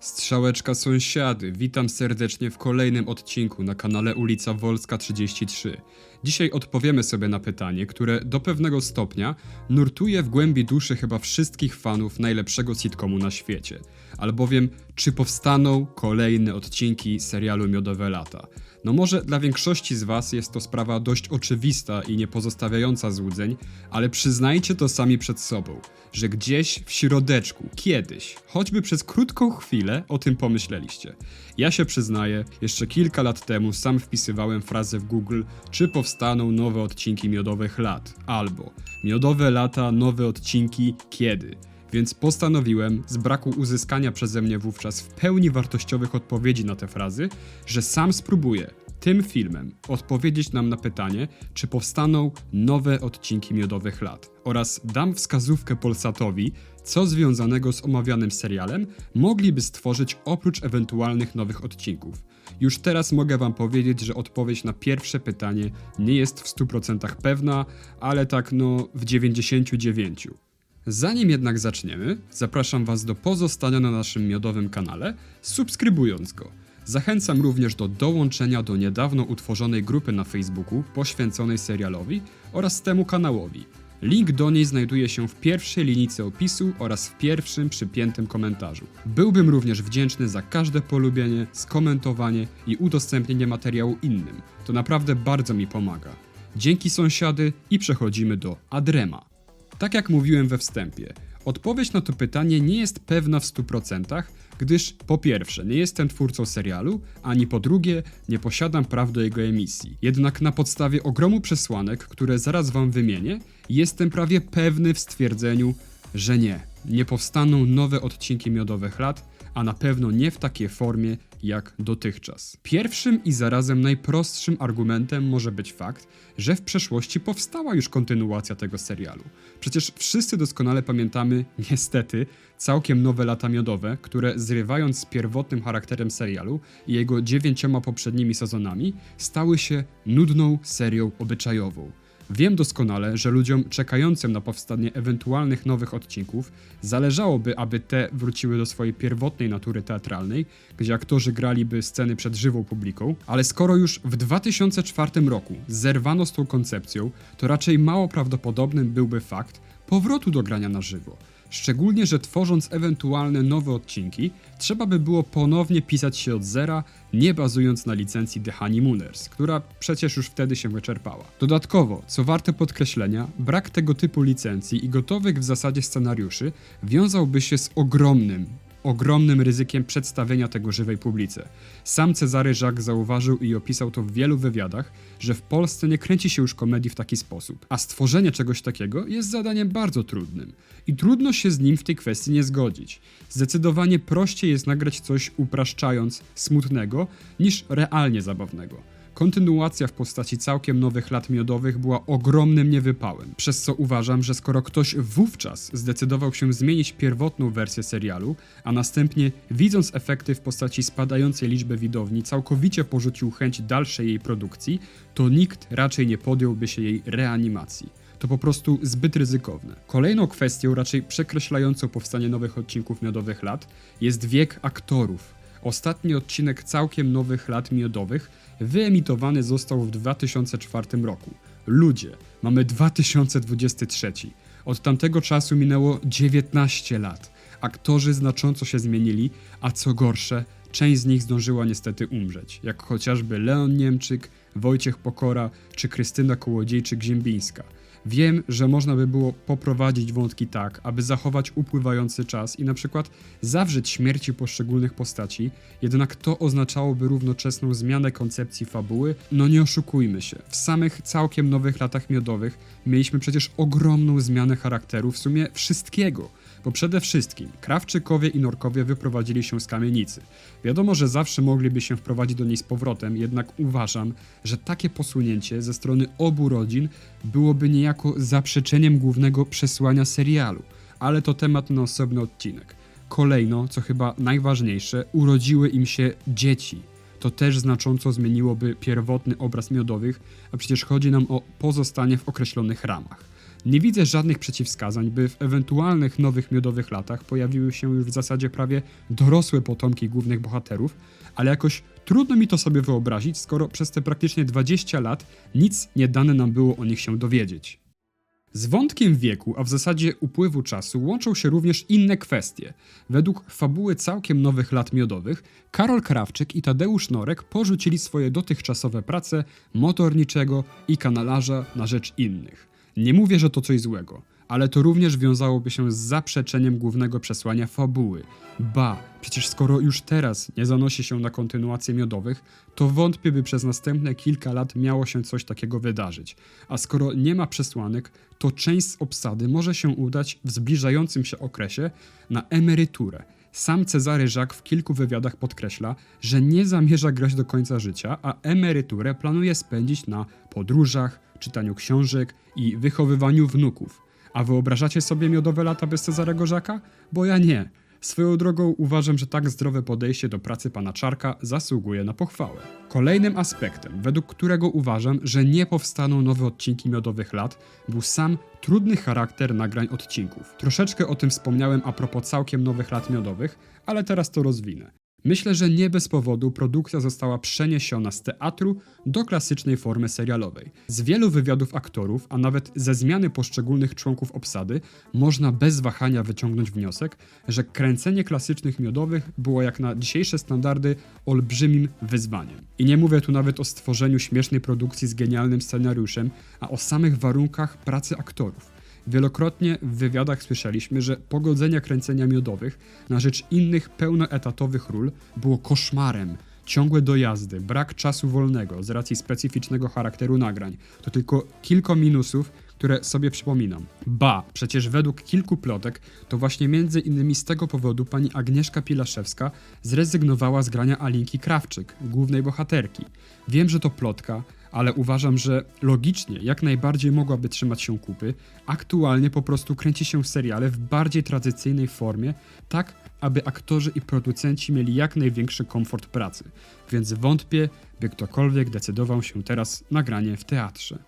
Strzałeczka sąsiady, witam serdecznie w kolejnym odcinku na kanale Ulica Wolska 33. Dzisiaj odpowiemy sobie na pytanie, które do pewnego stopnia nurtuje w głębi duszy chyba wszystkich fanów najlepszego sitcomu na świecie. Albowiem, czy powstaną kolejne odcinki serialu Miodowe Lata? No może dla większości z was jest to sprawa dość oczywista i nie pozostawiająca złudzeń, ale przyznajcie to sami przed sobą, że gdzieś w środeczku, kiedyś, choćby przez krótką chwilę o tym pomyśleliście. Ja się przyznaję, jeszcze kilka lat temu sam wpisywałem frazę w Google, czy powstaną nowe odcinki Miodowych Lat, albo Miodowe Lata, nowe odcinki, kiedy? Więc postanowiłem, z braku uzyskania przeze mnie wówczas w pełni wartościowych odpowiedzi na te frazy, że sam spróbuję tym filmem odpowiedzieć nam na pytanie, czy powstaną nowe odcinki Miodowych Lat oraz dam wskazówkę Polsatowi, co związanego z omawianym serialem mogliby stworzyć oprócz ewentualnych nowych odcinków. Już teraz mogę Wam powiedzieć, że odpowiedź na pierwsze pytanie nie jest w 100% pewna, ale tak no w 99%. Zanim jednak zaczniemy, zapraszam Was do pozostania na naszym miodowym kanale, subskrybując go. Zachęcam również do dołączenia do niedawno utworzonej grupy na Facebooku poświęconej serialowi oraz temu kanałowi. Link do niej znajduje się w pierwszej linijce opisu oraz w pierwszym przypiętym komentarzu. Byłbym również wdzięczny za każde polubienie, skomentowanie i udostępnienie materiału innym. To naprawdę bardzo mi pomaga. Dzięki sąsiady i przechodzimy do Adrema. Tak jak mówiłem we wstępie, odpowiedź na to pytanie nie jest pewna w 100%, gdyż po pierwsze nie jestem twórcą serialu, ani po drugie nie posiadam praw do jego emisji. Jednak na podstawie ogromu przesłanek, które zaraz wam wymienię, jestem prawie pewny w stwierdzeniu, że nie, nie powstaną nowe odcinki Miodowych Lat, a na pewno nie w takiej formie jak dotychczas. Pierwszym i zarazem najprostszym argumentem może być fakt, że w przeszłości powstała już kontynuacja tego serialu. Przecież wszyscy doskonale pamiętamy, niestety, całkiem nowe lata miodowe, które zrywając z pierwotnym charakterem serialu i jego dziewięcioma poprzednimi sezonami, stały się nudną serią obyczajową. Wiem doskonale, że ludziom czekającym na powstanie ewentualnych nowych odcinków zależałoby, aby te wróciły do swojej pierwotnej natury teatralnej, gdzie aktorzy graliby sceny przed żywą publiką, ale skoro już w 2004 roku zerwano z tą koncepcją, to raczej mało prawdopodobnym byłby fakt powrotu do grania na żywo. Szczególnie, że tworząc ewentualne nowe odcinki, trzeba by było ponownie pisać się od zera, nie bazując na licencji The Honeymooners, która przecież już wtedy się wyczerpała. Dodatkowo, co warte podkreślenia, brak tego typu licencji i gotowych w zasadzie scenariuszy wiązałby się z ogromnym, ogromnym ryzykiem przedstawienia tego żywej publice. Sam Cezary Jacques zauważył i opisał to w wielu wywiadach, że w Polsce nie kręci się już komedii w taki sposób, a stworzenie czegoś takiego jest zadaniem bardzo trudnym i trudno się z nim w tej kwestii nie zgodzić. Zdecydowanie prościej jest nagrać coś upraszczając smutnego niż realnie zabawnego. Kontynuacja w postaci całkiem nowych lat miodowych była ogromnym niewypałem, przez co uważam, że skoro ktoś wówczas zdecydował się zmienić pierwotną wersję serialu, a następnie widząc efekty w postaci spadającej liczby widowni całkowicie porzucił chęć dalszej jej produkcji, to nikt raczej nie podjąłby się jej reanimacji to po prostu zbyt ryzykowne. Kolejną kwestią, raczej przekreślającą powstanie nowych odcinków miodowych lat, jest wiek aktorów. Ostatni odcinek całkiem nowych lat miodowych wyemitowany został w 2004 roku. Ludzie, mamy 2023. Od tamtego czasu minęło 19 lat. Aktorzy znacząco się zmienili, a co gorsze, część z nich zdążyła niestety umrzeć, jak chociażby Leon Niemczyk, Wojciech Pokora czy Krystyna Kołodziejczyk-Ziembińska. Wiem, że można by było poprowadzić wątki tak, aby zachować upływający czas i na przykład zawrzeć śmierci poszczególnych postaci, jednak to oznaczałoby równoczesną zmianę koncepcji fabuły. No nie oszukujmy się, w samych całkiem nowych latach miodowych mieliśmy przecież ogromną zmianę charakteru w sumie wszystkiego. Bo przede wszystkim Krawczykowie i Norkowie wyprowadzili się z kamienicy. Wiadomo, że zawsze mogliby się wprowadzić do niej z powrotem, jednak uważam, że takie posunięcie ze strony obu rodzin byłoby niejako zaprzeczeniem głównego przesłania serialu. Ale to temat na osobny odcinek. Kolejno, co chyba najważniejsze, urodziły im się dzieci. To też znacząco zmieniłoby pierwotny obraz miodowych, a przecież chodzi nam o pozostanie w określonych ramach. Nie widzę żadnych przeciwwskazań, by w ewentualnych nowych miodowych latach pojawiły się już w zasadzie prawie dorosłe potomki głównych bohaterów, ale jakoś trudno mi to sobie wyobrazić, skoro przez te praktycznie 20 lat nic nie dane nam było o nich się dowiedzieć. Z wątkiem wieku, a w zasadzie upływu czasu, łączą się również inne kwestie. Według fabuły całkiem nowych lat miodowych, Karol Krawczyk i Tadeusz Norek porzucili swoje dotychczasowe prace motorniczego i kanalarza na rzecz innych. Nie mówię, że to coś złego, ale to również wiązałoby się z zaprzeczeniem głównego przesłania fabuły. Ba, przecież skoro już teraz nie zanosi się na kontynuację miodowych, to wątpię, by przez następne kilka lat miało się coś takiego wydarzyć. A skoro nie ma przesłanek, to część z obsady może się udać w zbliżającym się okresie na emeryturę. Sam Cezary Żak w kilku wywiadach podkreśla, że nie zamierza grać do końca życia, a emeryturę planuje spędzić na podróżach, czytaniu książek i wychowywaniu wnuków. A wyobrażacie sobie miodowe lata bez Cezarego Żaka? Bo ja nie. Swoją drogą uważam, że tak zdrowe podejście do pracy pana Czarka zasługuje na pochwałę. Kolejnym aspektem, według którego uważam, że nie powstaną nowe odcinki miodowych lat, był sam trudny charakter nagrań odcinków. Troszeczkę o tym wspomniałem a propos całkiem nowych lat miodowych, ale teraz to rozwinę. Myślę, że nie bez powodu produkcja została przeniesiona z teatru do klasycznej formy serialowej. Z wielu wywiadów aktorów, a nawet ze zmiany poszczególnych członków obsady, można bez wahania wyciągnąć wniosek, że kręcenie klasycznych miodowych było jak na dzisiejsze standardy olbrzymim wyzwaniem. I nie mówię tu nawet o stworzeniu śmiesznej produkcji z genialnym scenariuszem, a o samych warunkach pracy aktorów. Wielokrotnie w wywiadach słyszeliśmy, że pogodzenie kręcenia miodowych na rzecz innych pełnoetatowych ról było koszmarem. Ciągłe dojazdy, brak czasu wolnego z racji specyficznego charakteru nagrań to tylko kilka minusów, które sobie przypominam. Ba, przecież według kilku plotek to właśnie między innymi z tego powodu pani Agnieszka Pilaszewska zrezygnowała z grania Alinki Krawczyk, głównej bohaterki. Wiem, że to plotka, ale uważam, że logicznie jak najbardziej mogłaby trzymać się kupy. Aktualnie po prostu kręci się seriale w bardziej tradycyjnej formie, tak aby aktorzy i producenci mieli jak największy komfort pracy, więc wątpię, by ktokolwiek decydował się teraz na granie w teatrze.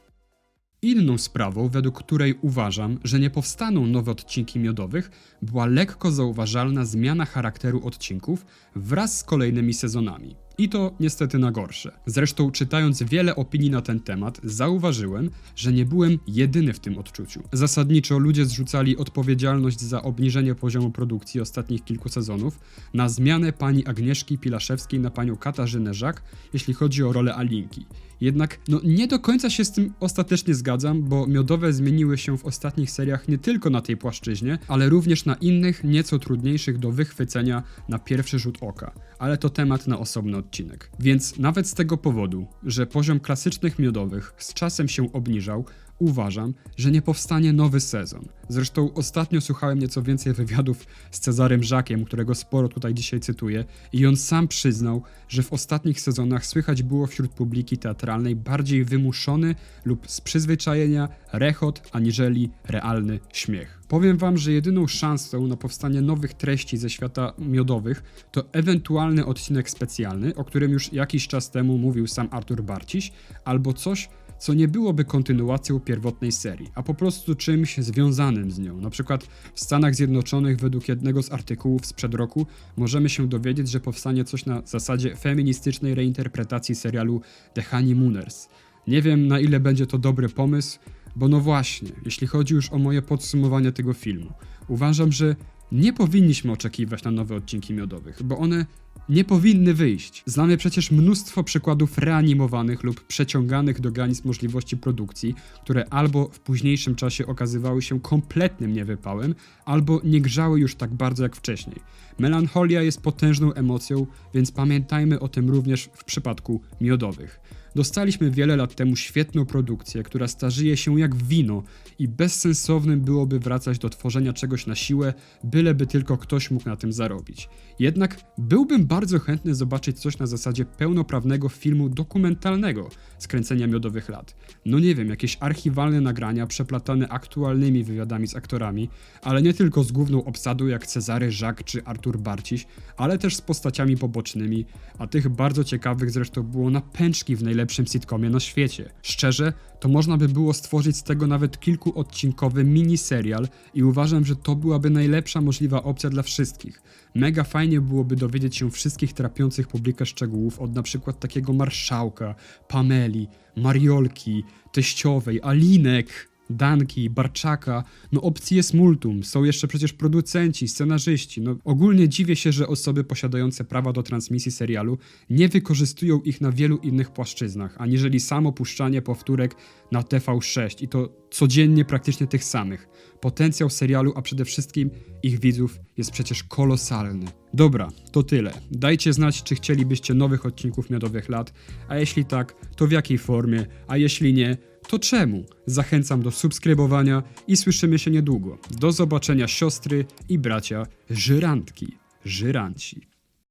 Inną sprawą, według której uważam, że nie powstaną nowe odcinki miodowych, była lekko zauważalna zmiana charakteru odcinków wraz z kolejnymi sezonami. I to niestety na gorsze. Zresztą, czytając wiele opinii na ten temat, zauważyłem, że nie byłem jedyny w tym odczuciu. Zasadniczo ludzie zrzucali odpowiedzialność za obniżenie poziomu produkcji ostatnich kilku sezonów na zmianę pani Agnieszki Pilaszewskiej na panią Katarzynę Żak, jeśli chodzi o rolę Alinki. Jednak no, nie do końca się z tym ostatecznie zgadzam, bo miodowe zmieniły się w ostatnich seriach nie tylko na tej płaszczyźnie, ale również na innych, nieco trudniejszych do wychwycenia na pierwszy rzut oka. Ale to temat na osobny odcinek. Więc nawet z tego powodu, że poziom klasycznych miodowych z czasem się obniżał, uważam, że nie powstanie nowy sezon. Zresztą ostatnio słuchałem nieco więcej wywiadów z Cezarem Żakiem, którego sporo tutaj dzisiaj cytuję, i on sam przyznał, że w ostatnich sezonach słychać było wśród publiki teatralnej bardziej wymuszony lub z przyzwyczajenia rechot aniżeli realny śmiech. Powiem wam, że jedyną szansą na powstanie nowych treści ze świata miodowych to ewentualny odcinek specjalny, o którym już jakiś czas temu mówił sam Artur Barciś, albo coś, co nie byłoby kontynuacją pierwotnej serii, a po prostu czymś związanym z nią. Na przykład w Stanach Zjednoczonych według jednego z artykułów sprzed roku możemy się dowiedzieć, że powstanie coś na zasadzie feministycznej reinterpretacji serialu The Honeymooners. Nie wiem na ile będzie to dobry pomysł, bo no właśnie, jeśli chodzi już o moje podsumowanie tego filmu, uważam, że nie powinniśmy oczekiwać na nowe odcinki miodowych, bo one nie powinny wyjść. Znamy przecież mnóstwo przykładów reanimowanych lub przeciąganych do granic możliwości produkcji, które albo w późniejszym czasie okazywały się kompletnym niewypałem, albo nie grzały już tak bardzo jak wcześniej. Melancholia jest potężną emocją, więc pamiętajmy o tym również w przypadku miodowych. Dostaliśmy wiele lat temu świetną produkcję, która starzeje się jak wino i bezsensownym byłoby wracać do tworzenia czegoś na siłę, byleby tylko ktoś mógł na tym zarobić. Jednak byłbym bardzo chętny zobaczyć coś na zasadzie pełnoprawnego filmu dokumentalnego skręcenia miodowych lat. No nie wiem, jakieś archiwalne nagrania przeplatane aktualnymi wywiadami z aktorami, ale nie tylko z główną obsadą jak Cezary Żak czy Artur Barciś, ale też z postaciami pobocznymi, a tych bardzo ciekawych zresztą było na pęczki w najlepszym najlepszym sitcomie na świecie. Szczerze, to można by było stworzyć z tego nawet kilkuodcinkowy miniserial i uważam, że to byłaby najlepsza możliwa opcja dla wszystkich. Mega fajnie byłoby dowiedzieć się wszystkich trapiących publikę szczegółów od na przykład takiego marszałka, Pameli, Mariolki, teściowej, Alinek, Danki, Barczaka, no opcji jest multum, są jeszcze przecież producenci, scenarzyści, no ogólnie dziwię się, że osoby posiadające prawa do transmisji serialu nie wykorzystują ich na wielu innych płaszczyznach, aniżeli samo puszczanie powtórek na TV6 i to codziennie praktycznie tych samych. Potencjał serialu, a przede wszystkim ich widzów jest przecież kolosalny. Dobra, to tyle. Dajcie znać, czy chcielibyście nowych odcinków Miodowych Lat, a jeśli tak, to w jakiej formie, a jeśli nie, to czemu? Zachęcam do subskrybowania i słyszymy się niedługo. Do zobaczenia siostry i bracia żyrantki, żyranci.